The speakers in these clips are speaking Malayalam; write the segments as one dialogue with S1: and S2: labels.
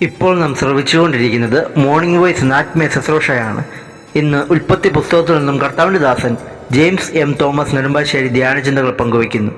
S1: ഇപ്പോൾ നാം ശ്രവിച്ചുകൊണ്ടിരിക്കുന്നത് മോർണിംഗ് വോയ്സ് നാത്മീയ ശുശ്രൂഷയാണ് ഇന്ന് ഉൽപ്പത്തി പുസ്തകത്തിൽ നിന്നും കർത്താവിന്റെ ദാസൻ ജെയിംസ് എം തോമസ് നെടുമ്പാശ്ശേരി ധ്യാനചിന്തകൾ പങ്കുവയ്ക്കുന്നു.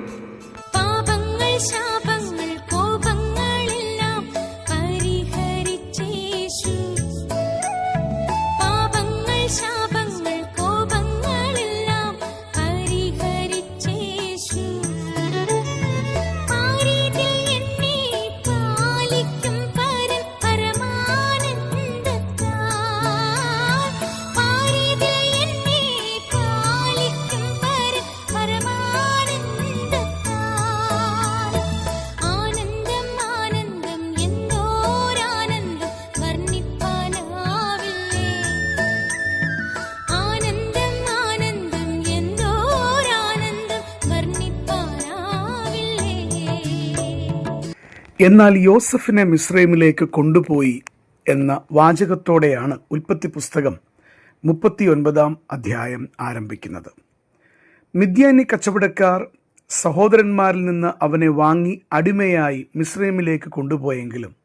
S2: എന്നാൽ യോസഫിനെ മിസ്രൈമിലേക്ക് കൊണ്ടുപോയി എന്ന വാചകത്തോടെയാണ് ഉൽപ്പത്തി പുസ്തകം മുപ്പത്തിയൊൻപതാം അധ്യായം ആരംഭിക്കുന്നത്. മിദ്യാനി കച്ചവടക്കാർ സഹോദരന്മാരിൽ നിന്ന് അവനെ വാങ്ങി അടിമയായി മിസ്രൈമിലേക്ക് കൊണ്ടുപോയെങ്കിലും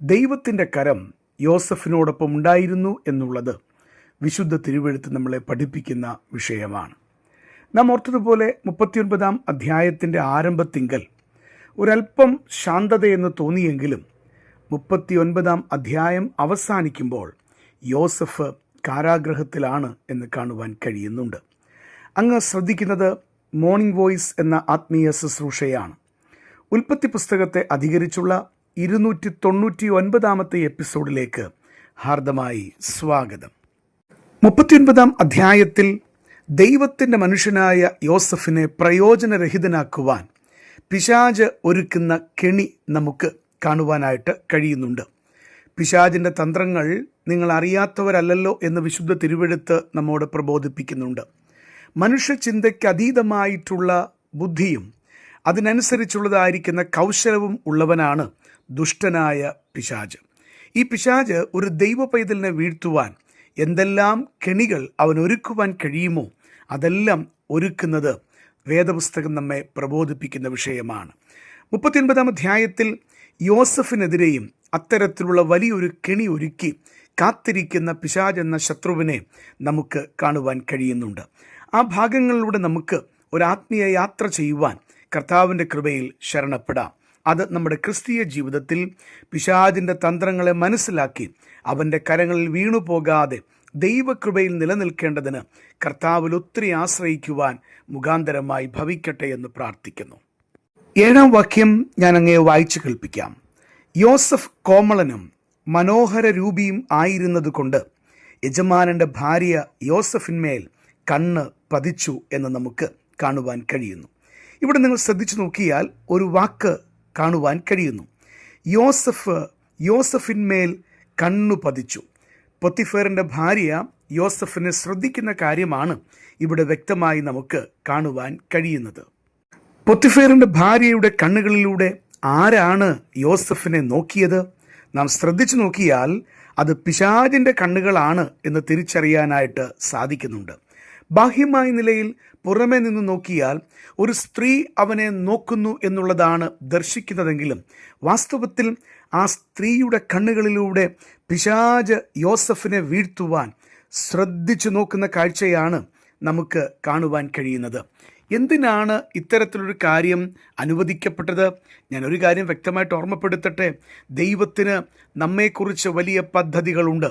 S2: ദൈവത്തിന്റെ കരം യോസഫിനോടൊപ്പം ഉണ്ടായിരുന്നു എന്നുള്ളത് വിശുദ്ധ തിരുവെഴുത്ത് നമ്മളെ പഠിപ്പിക്കുന്ന വിഷയമാണ്. നാം ഓർത്തതുപോലെ മുപ്പത്തിയൊൻപതാം അധ്യായത്തിന്റെ ആരംഭത്തിങ്കൽ ഒരല്പം ശാന്തതയെന്ന് തോന്നിയെങ്കിലും മുപ്പത്തിയൊൻപതാം അധ്യായം അവസാനിക്കുമ്പോൾ യോസഫ് കാരാഗ്രഹത്തിലാണ് എന്ന് കാണുവാൻ കഴിയുന്നുണ്ട്. അങ്ങ് ശ്രദ്ധിക്കുന്നത് മോർണിംഗ് വോയിസ് എന്ന ആത്മീയ ശുശ്രൂഷയാണ്. ഉൽപ്പത്തി പുസ്തകത്തെ അധികരിച്ചുള്ള ഇരുന്നൂറ്റി തൊണ്ണൂറ്റി ഒൻപതാമത്തെ എപ്പിസോഡിലേക്ക് ഹാർദമായി സ്വാഗതം. മുപ്പത്തിയൊൻപതാം അധ്യായത്തിൽ ദൈവത്തിന്റെ മനുഷ്യനായ യോസഫിനെ പ്രയോജനരഹിതനാക്കുവാൻ പിശാജ് ഒരുക്കുന്ന കെണി നമുക്ക് കാണുവാനായിട്ട് കഴിയുന്നുണ്ട്. പിശാജിന്റെ തന്ത്രങ്ങൾ നിങ്ങൾ അറിയാത്തവരല്ലല്ലോ എന്ന് വിശുദ്ധ തിരുവെടുത്ത് നമ്മോട് പ്രബോധിപ്പിക്കുന്നുണ്ട്. മനുഷ്യ ചിന്തയ്ക്ക് അതീതമായിട്ടുള്ള ബുദ്ധിയും അതിനനുസരിച്ചുള്ളതായിരിക്കുന്ന കൗശലവും ഉള്ളവനാണ് ദുഷ്ടനായ പിശാജ്. ഈ പിശാജ് ഒരു ദൈവ പൈതലിനെ വീഴ്ത്തുവാൻ എന്തെല്ലാം കെണികൾ അവൻ ഒരുക്കുവാൻ കഴിയുമോ അതെല്ലാം ഒരുക്കുന്നത് വേദപുസ്തകം നമ്മെ പ്രബോധിപ്പിക്കുന്ന വിഷയമാണ്. മുപ്പത്തിയൊൻപതാം അധ്യായത്തിൽ യോസഫിനെതിരെയും അത്തരത്തിലുള്ള വലിയൊരു കെണി ഒരുക്കി കാത്തിരിക്കുന്ന പിശാജ് എന്ന ശത്രുവിനെ നമുക്ക് കാണുവാൻ കഴിയുന്നുണ്ട്. ആ ഭാഗങ്ങളിലൂടെ നമുക്ക് ഒരു ആത്മീയ യാത്ര ചെയ്യുവാൻ കർത്താവിന്റെ കൃപയിൽ ശരണപ്പെടാം. അത് നമ്മുടെ ക്രിസ്തീയ ജീവിതത്തിൽ പിശാജിന്റെ തന്ത്രങ്ങളെ മനസ്സിലാക്കി അവന്റെ കരങ്ങളിൽ വീണു പോകാതെ ദൈവകൃപയിൽ നിലനിൽക്കേണ്ടതിന് കർത്താവിൽ ഒത്തിരി ആശ്രയിക്കുവാൻ മുഖാന്തരമായി ഭവിക്കട്ടെ എന്ന് പ്രാർത്ഥിക്കുന്നു. ഏഴാം വാക്യം ഞാൻ അങ്ങേ വായിച്ചു കേൾപ്പിക്കാം. യോസഫ് കോമളനും മനോഹര രൂപിയും ആയിരുന്നതുകൊണ്ട് യജമാനന്റെ ഭാര്യ യോസഫിന്മേൽ കണ്ണ് പതിച്ചു എന്ന് നമുക്ക് കാണുവാൻ കഴിയുന്നു. ഇവിടെ നിങ്ങൾ ശ്രദ്ധിച്ചു നോക്കിയാൽ ഒരു വാക്ക് കാണുവാൻ കഴിയുന്നു. യോസഫ് യോസഫിന്മേൽ കണ്ണു പതിച്ചു. പൊത്തിഫേറിന്റെ ഭാര്യ യോസഫിനെ ശ്രദ്ധിക്കുന്ന കാര്യമാണ് ഇവിടെ വ്യക്തമായി നമുക്ക് കാണുവാൻ കഴിയുന്നത്. പൊത്തിഫേറിന്റെ ഭാര്യയുടെ കണ്ണുകളിലൂടെ ആരാണ് യോസഫിനെ നോക്കിയത്? നാം ശ്രദ്ധിച്ചു നോക്കിയാൽ അത് പിശാജിന്റെ കണ്ണുകളാണ് എന്ന് തിരിച്ചറിയാനായിട്ട് സാധിക്കുന്നുണ്ട്. ബാഹ്യമായ നിലയിൽ പുറമെ നിന്ന് നോക്കിയാൽ ഒരു സ്ത്രീ അവനെ നോക്കുന്നു എന്നുള്ളതാണ് ദർശിക്കുന്നതെങ്കിലും വാസ്തവത്തിൽ ആ സ്ത്രീയുടെ കണ്ണുകളിലൂടെ പിശാജ് യോസഫിനെ വീഴ്ത്തുവാൻ ശ്രദ്ധിച്ചു നോക്കുന്ന കാഴ്ചയാണ് നമുക്ക് കാണുവാൻ കഴിയുന്നത്. എന്തിനാണ് ഇത്തരത്തിലൊരു കാര്യം അനുവദിക്കപ്പെട്ടത്? ഞാൻ ഒരു കാര്യം വ്യക്തമായിട്ട് ഓർമ്മപ്പെടുത്തട്ടെ. ദൈവത്തിന് നമ്മെക്കുറിച്ച് വലിയ പദ്ധതികളുണ്ട്.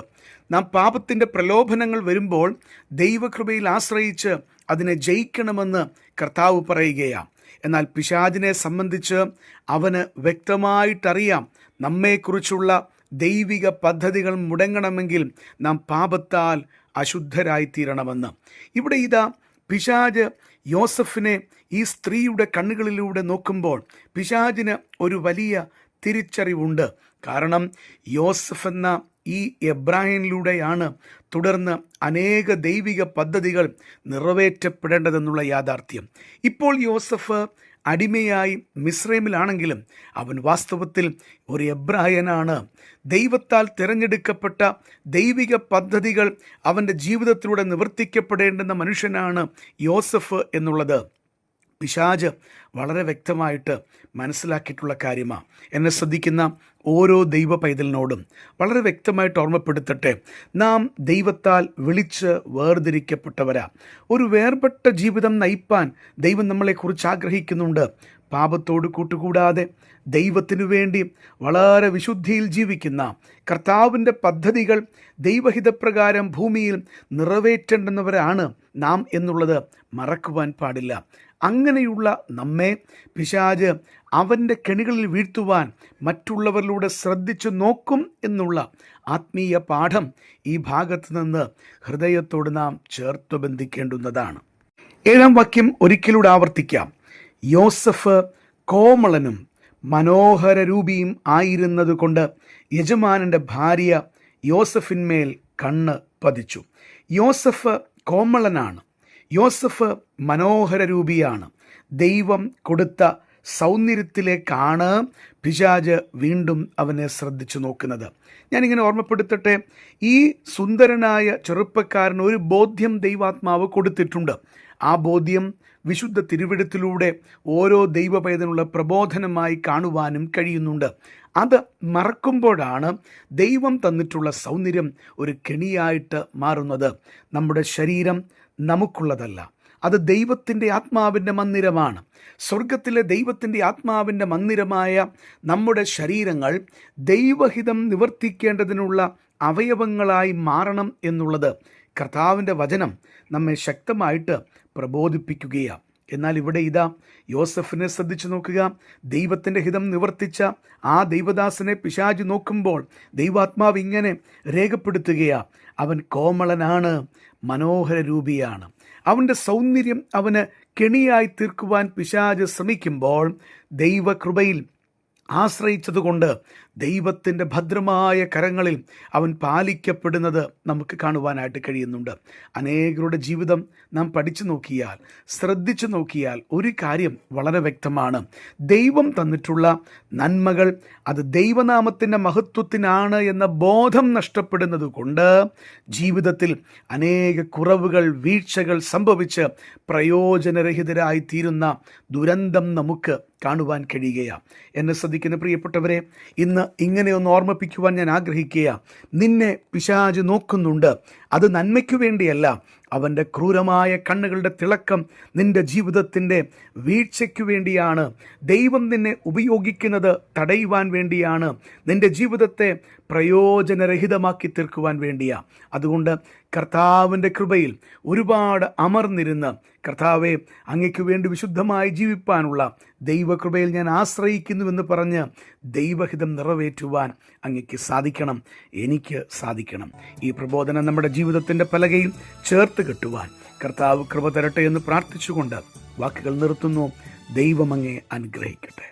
S2: നാം പാപത്തിന്റെ പ്രലോഭനങ്ങൾ വരുമ്പോൾ ദൈവകൃപയിൽ ആശ്രയിച്ച് അതിനെ ജയിക്കണമെന്ന് കർത്താവ് പറയുകയാണ് എന്നാൽ പിശാജിനെ സംബന്ധിച്ച് അവന് വ്യക്തമായിട്ടറിയാം നമ്മെക്കുറിച്ചുള്ള ദൈവിക പദ്ധതികൾ മുടങ്ങണമെങ്കിൽ നാം പാപത്താൽ അശുദ്ധരായിത്തീരണമെന്ന്. ഇവിടെ ഇതാ പിശാജ് യോസഫിനെ ഈ സ്ത്രീയുടെ കണ്ണുകളിലൂടെ നോക്കുമ്പോൾ പിശാജിന് ഒരു വലിയ തിരിച്ചറിവുണ്ട്. കാരണം യോസഫ് എന്ന ഈ എബ്രാഹിമിലൂടെയാണ് തുടർന്ന് അനേക ദൈവിക പദ്ധതികൾ നിറവേറ്റപ്പെടേണ്ടതെന്നുള്ള യാഥാർത്ഥ്യം. ഇപ്പോൾ യോസഫ് അടിമയായി മിശ്രൈമിലാണെങ്കിലും അവൻ വാസ്തവത്തിൽ ഒരു എബ്രായനാണ്. ദൈവത്താൽ തിരഞ്ഞെടുക്കപ്പെട്ട ദൈവിക പദ്ധതികൾ അവന്റെ ജീവിതത്തിലൂടെ നിവർത്തിക്കപ്പെടേണ്ടുന്ന മനുഷ്യനാണ് യോസഫ് എന്നുള്ളത്. പിശാജ് വളരെ വ്യക്തമായിട്ട് മനസ്സിലാക്കിയിട്ടുള്ള കാര്യമാണ് എന്നെ ശ്രദ്ധിക്കുന്ന ഓരോ ദൈവ പൈതലിനോടും വളരെ വ്യക്തമായിട്ട് ഓർമ്മപ്പെടുത്തട്ടെ. നാം ദൈവത്താൽ വിളിച്ച് വേർതിരിക്കപ്പെട്ടവരാ. ഒരു വേർപെട്ട ജീവിതം നയിപ്പാൻ ദൈവം നമ്മളെക്കുറിച്ച് ആഗ്രഹിക്കുന്നുണ്ട്. പാപത്തോട് കൂട്ടുകൂടാതെ ദൈവത്തിനു വേണ്ടി വളരെ വിശുദ്ധിയിൽ ജീവിക്കുന്ന കർത്താവിന്റെ പദ്ധതികൾ ദൈവഹിതപ്രകാരം ഭൂമിയിൽ നിറവേറ്റേണ്ടുന്നവരാണ് നാം എന്നുള്ളത് മറക്കുവാൻ പാടില്ല. അങ്ങനെയുള്ള നമ്മെ പിശാജ് അവന്റെ കെണികളിൽ വീഴ്ത്തുവാൻ മറ്റുള്ളവരിലൂടെ ശ്രദ്ധിച്ചു നോക്കും എന്നുള്ള ആത്മീയ പാഠം ഈ ഭാഗത്ത് നിന്ന് ഹൃദയത്തോട് നാം ചേർത്തു ബന്ധിക്കേണ്ടുന്നതാണ്. ഏഴാം വാക്യം ഒരിക്കലൂടെ ആവർത്തിക്കാം. യോസഫ് കോമളനും മനോഹര ആയിരുന്നതുകൊണ്ട് ആയിരുന്നത് യജമാനന്റെ ഭാര്യ യോസഫിന്മേൽ കണ്ണ് പതിച്ചു. യോസഫ് കോമളനാണ്. യോസഫ് മനോഹര രൂപിയാണ് ദൈവം കൊടുത്ത സൗന്ദര്യത്തിലേക്കാണ് പിശാജ് വീണ്ടും അവനെ ശ്രദ്ധിച്ചു നോക്കുന്നത്. ഞാനിങ്ങനെ ഓർമ്മപ്പെടുത്തട്ടെ ഈ സുന്ദരനായ ചെറുപ്പക്കാരന് ഒരു ബോധ്യം ദൈവാത്മാവ് കൊടുത്തിട്ടുണ്ട്. ആ ബോധ്യം വിശുദ്ധ തിരുവിടത്തിലൂടെ ഓരോ ദൈവപേദനുള്ള പ്രബോധനമായി കാണുവാനും കഴിയുന്നുണ്ട്. അത് മറക്കുമ്പോഴാണ് ദൈവം തന്നിട്ടുള്ള സൗന്ദര്യം ഒരു കെണിയായിട്ട് മാറുന്നത്. നമ്മുടെ ശരീരം നമുക്കുള്ളതല്ല. അത് ദൈവത്തിന്റെ ആത്മാവിന്റെ മന്ദിരമാണ്. സ്വർഗത്തിലെ ദൈവത്തിന്റെ ആത്മാവിന്റെ മന്ദിരമായ നമ്മുടെ ശരീരങ്ങൾ ദൈവഹിതം നിവർത്തിക്കേണ്ടതിനുള്ള അവയവങ്ങളായി മാറണം എന്നുള്ളത് കർത്താവിന്റെ വചനം നമ്മെ ശക്തമായിട്ട് പ്രബോധിപ്പിക്കുകയാണ്. എന്നാൽ ഇവിടെ ഇതാ യോസഫിനെ ശ്രദ്ധിച്ചു നോക്കുക. ദൈവത്തിന്റെ ഹിതം നിവർത്തിച്ച ആ ദൈവദാസനെ പിശാജ് നോക്കുമ്പോൾ ദൈവാത്മാവ് ഇങ്ങനെ രേഖപ്പെടുത്തുകയാ. അവൻ കോമളനാണ് മനോഹര രൂപിയാണ് അവന്റെ സൗന്ദര്യം അവന് കെണിയായി തീർക്കുവാൻ പിശാജ് ശ്രമിക്കുമ്പോൾ ദൈവകൃപയിൽ ആശ്രയിച്ചതുകൊണ്ട് ദൈവത്തിന്റെ ഭദ്രമായ കരങ്ങളിൽ അവൻ പാലിക്കപ്പെടുന്നത് നമുക്ക് കാണുവാനായിട്ട് കഴിയുന്നുണ്ട്. അനേകരുടെ ജീവിതം നാം പഠിച്ചു നോക്കിയാൽ ശ്രദ്ധിച്ചു നോക്കിയാൽ ഒരു കാര്യം വളരെ വ്യക്തമാണ്. ദൈവം തന്നിട്ടുള്ള നന്മകൾ അത് ദൈവനാമത്തിന്റെ മഹത്വത്തിനാണ് എന്ന ബോധം നഷ്ടപ്പെടുന്നത് കൊണ്ട് ജീവിതത്തിൽ അനേക കുറവുകൾ വീഴ്ചകൾ സംഭവിച്ച് പ്രയോജനരഹിതരായി തീരുന്ന ദുരന്തം നമുക്ക് കാണുവാൻ കഴിയുകയാണ് എന്നെ ശ്രദ്ധിക്കുന്ന പ്രിയപ്പെട്ടവരെ ഇന്ന് ഇങ്ങനെയൊന്ന് ഓർമ്മിപ്പിക്കുവാൻ ഞാൻ ആഗ്രഹിക്കുക നിന്നെ പിശാജ് നോക്കുന്നുണ്ട്. അത് നന്മയ്ക്കു വേണ്ടിയല്ല. അവന്റെ ക്രൂരമായ കണ്ണുകളുടെ തിളക്കം നിന്റെ ജീവിതത്തിന്റെ വീഴ്ചയ്ക്ക് വേണ്ടിയാണ്. ദൈവം നിന്നെ ഉപയോഗിക്കുന്നത് തടയുവാൻ വേണ്ടിയാണ്. നിന്റെ ജീവിതത്തെ പ്രയോജനരഹിതമാക്കി തീർക്കുവാൻ വേണ്ടിയാണ് അതുകൊണ്ട് കർത്താവിന്റെ കൃപയിൽ ഒരുപാട് അമർന്നിരുന്ന് കർത്താവെ അങ്ങയ്ക്ക് വേണ്ടി വിശുദ്ധമായി ജീവിപ്പാനുള്ള ദൈവകൃപയിൽ ഞാൻ ആശ്രയിക്കുന്നുവെന്ന് പറഞ്ഞ് ദൈവഹിതം നിറവേറ്റുവാൻ അങ്ങയ്ക്ക് സാധിക്കണം. എനിക്ക് സാധിക്കണം. ഈ പ്രബോധനം നമ്മുടെ ജീവിതത്തിന്റെ പലകയിൽ ചേർത്ത് കെട്ടുവാൻ കർത്താവ് കൃപ തരട്ടെ എന്ന് പ്രാർത്ഥിച്ചുകൊണ്ട് വാക്കുകൾ നിർത്തുന്നു. ദൈവമങ്ങെ അനുഗ്രഹിക്കട്ടെ.